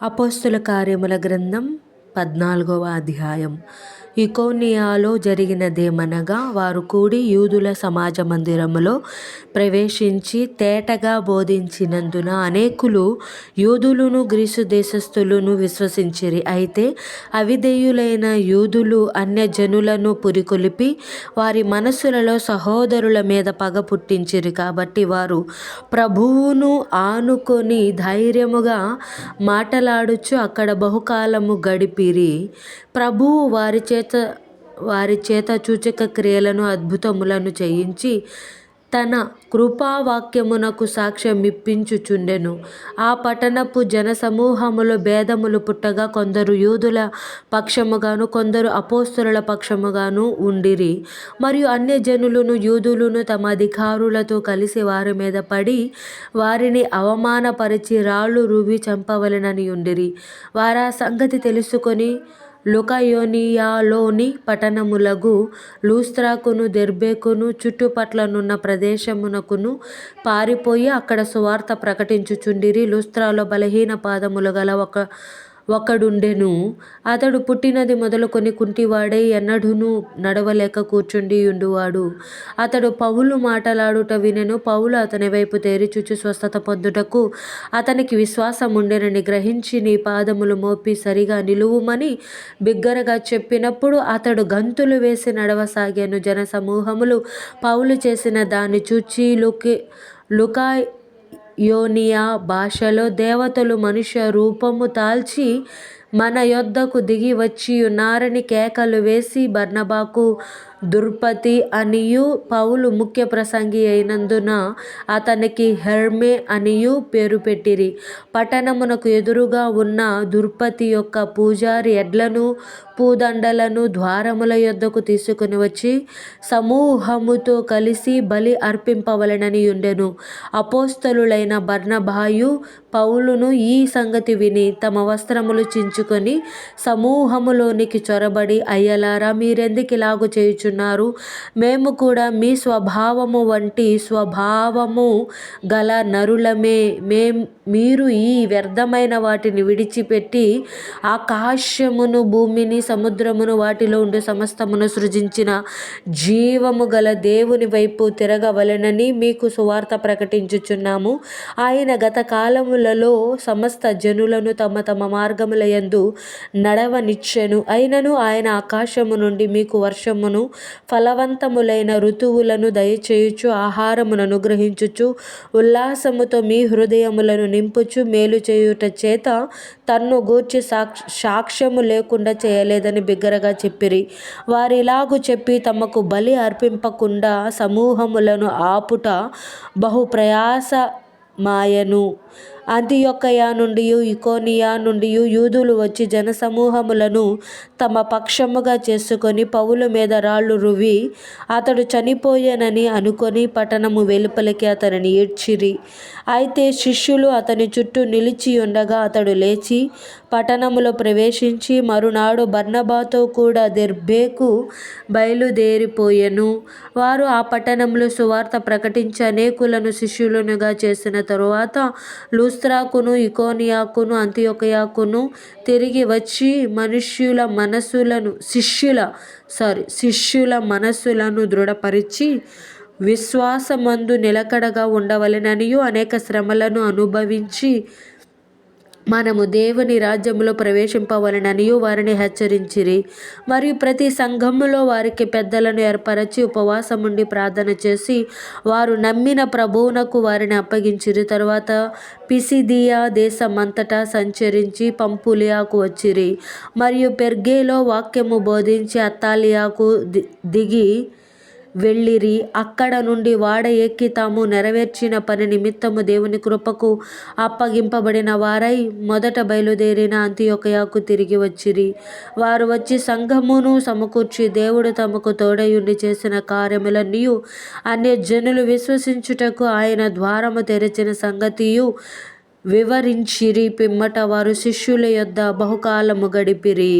అపోస్తుల కార్యముల గ్రంథం పద్నాలుగవ అధ్యాయం. ఇకోనియాలో జరిగినదేమనగా వారు కూడి యూదుల సమాజ మందిరములో ప్రవేశించి తేటగా బోధించినందున అనేకులు యూదులను గ్రీసు దేశస్థులను విశ్వసించిరి. అయితే అవిధేయులైన యూదులు అన్యజనులను పురికొలిపి వారి మనస్సులలో సహోదరుల మీద పగ పుట్టించిరి. కాబట్టి వారు ప్రభువును ఆనుకొని ధైర్యముగా మాటలాడుచు అక్కడ బహుకాలము గడిపి గడిపిరి ప్రభువు వారి చేత వారి చేత సూచక క్రియలను అద్భుతములను చేయించి తన కృపావాక్యమునకు సాక్ష్యమిప్పించుచుండెను ఆ పట్టణపు జనసమూహములో భేదములు పుట్టగా కొందరు యూదుల పక్షముగాను కొందరు అపోస్తలుల పక్షముగాను ఉండిరి. మరియు అన్యజనులను యూదులను తమ అధికారులతో కలిసి వారి మీద పడి వారిని అవమానపరిచి రాళ్ళు రువి చంపవలెనని ఉండిరి. వారా సంగతి తెలుసుకొని లుకయోనియాలోని పట్టణములగు లూస్త్రాకును దెర్బేకును చుట్టుపట్లనున్న ప్రదేశమునకును పారిపోయి అక్కడ సువార్త ప్రకటించుచుండిరి. లూస్త్రాలో బలహీన పాదములు గల ఒక ఒకడుండెను. అతడు పుట్టినది మొదలుకొని కుంటివాడై ఎన్నడూను నడవలేక కూర్చుండి ఉండువాడు అతడు పౌలు మాటలాడుట వినెను. పౌలు అతని వైపు తేరిచుచు స్వస్థత పొందుటకు అతనికి విశ్వాసం ఉండెనని గ్రహించి నీ పాదములు మోపి సరిగా నిలువుమని బిగ్గరగా చెప్పినప్పుడు అతడు గంతులు వేసి నడవసాగాను. జన సమూహములు పౌలు చేసిన దాన్ని చూచి లుకి లుకాయ్ యోనియా భాషలో దేవతలు మనుష్య రూపము తాల్చి మన యొద్దకు దిగి వచ్చి ఉన్నారని కేకలు వేసి బర్నబాకు దుర్పతి అనియు పౌలు ముఖ్య ప్రసంగి అయినందున అతనికి హెర్మే అనియు పేరు పెట్టిరి. పట్టణమునకు ఎదురుగా ఉన్న దుర్పతి యొక్క పూజారి ఎడ్లను పూదండలను ద్వారముల యొద్దకు తీసుకుని వచ్చి సమూహముతో కలిసి బలి అర్పింపవలెనని ఉండెను. అపోస్తలులైన బర్ణభాయు పౌలును ఈ సంగతి విని తమ వస్త్రములు చించుకొని సమూహములోనికి చొరబడి అయ్యలారా మీరెందుకు ఇలాగు చేయుచున్నారు మేము కూడా మీ స్వభావము వంటి స్వభావము గల నరులమే. మేం మీరు ఈ వ్యర్థమైన వాటిని విడిచిపెట్టి ఆకాశమును భూమిని సముద్రమును వాటిలో ఉండే సమస్తమును సృజించిన జీవము గల దేవుని వైపు తిరగవలెనని మీకు సువార్త ప్రకటించుచున్నాము. ఆయన గత కాలములలో సమస్త జనులను తమ తమ మార్గముల యందు నడవనిచ్చెను. అయినను ఆయన ఆకాశము నుండి మీకు వర్షమును ఫలవంతములైన ఋతువులను దయచేయుచు ఆహారమును అనుగ్రహించుచు ఉల్లాసముతో మీ హృదయములను నింపుచు మేలు చేయుట చేత తన్ను గూర్చి సాక్ష సాక్ష్యము లేకుండా చేయలేదని బిగ్గరగా చెప్పిరి. వారిలాగు చెప్పి తమకు బలి అర్పింపకుండా సమూహములను ఆపుట బహు ప్రయాస మాయను. అంతియొక్కయ నుండి ఇకోనియా నుండి యూదులు వచ్చి జనసమూహములను తమ పక్షముగా చేసుకొని పౌలు మీద రాళ్ళు రువి అతడు చనిపోయానని అనుకొని పట్టణము వెలుపలికి అతనిని ఈడ్చిరి అయితే శిష్యులు అతని చుట్టూ నిలిచి ఉండగా అతడు లేచి పట్టణములో ప్రవేశించి మరునాడు బర్ణబాతో కూడా దెర్బేకు బయలుదేరిపోయెను. వారు ఆ పట్టణంలో సువార్త ప్రకటించి అనేకులను శిష్యులనుగా చేసిన తరువాత లుస్త్రాకును ఇకోనియాకును అంత్యొకయాకును తిరిగి వచ్చి మనుష్యుల మనసులను శిష్యుల సారీ శిష్యుల మనసులను దృఢపరిచి విశ్వాసమందు నిలకడగా ఉండవలెననియు అనేక శ్రమలను అనుభవించి మనము దేవుని రాజ్యములో ప్రవేశింపవలననియు వారిని హెచ్చరించిరి. మరియు ప్రతి సంఘములో వారికి పెద్దలను ఏర్పరచి ఉపవాసముండి ప్రార్థన చేసి వారు నమ్మిన ప్రభువునకు వారిని అప్పగించిరి. తరువాత పిసిదియా దేశమంతటా సంచరించి పంపులియాకు వచ్చిరి. మరియు పెర్గేలో వాక్యము బోధించి అత్తాలియాకు దిగి వెళ్ళిరి. అక్కడ నుండి వాడ ఎక్కి తాము నెరవేర్చిన పని నిమిత్తము దేవుని కృపకు అప్పగింపబడిన వారై మొదట బయలుదేరిన అంత్యొకయాకు తిరిగి వచ్చిరి. వారు వచ్చి సంఘమును సమకూర్చి దేవుడు తమకు తోడయుండి చేసిన కార్యములన్నీ అన్య జనులు విశ్వసించుటకు ఆయన ద్వారము తెరిచిన సంగతియు వివరించిరి. పిమ్మట వారు శిష్యుల యొద్ద బహుకాలము గడిపిరి.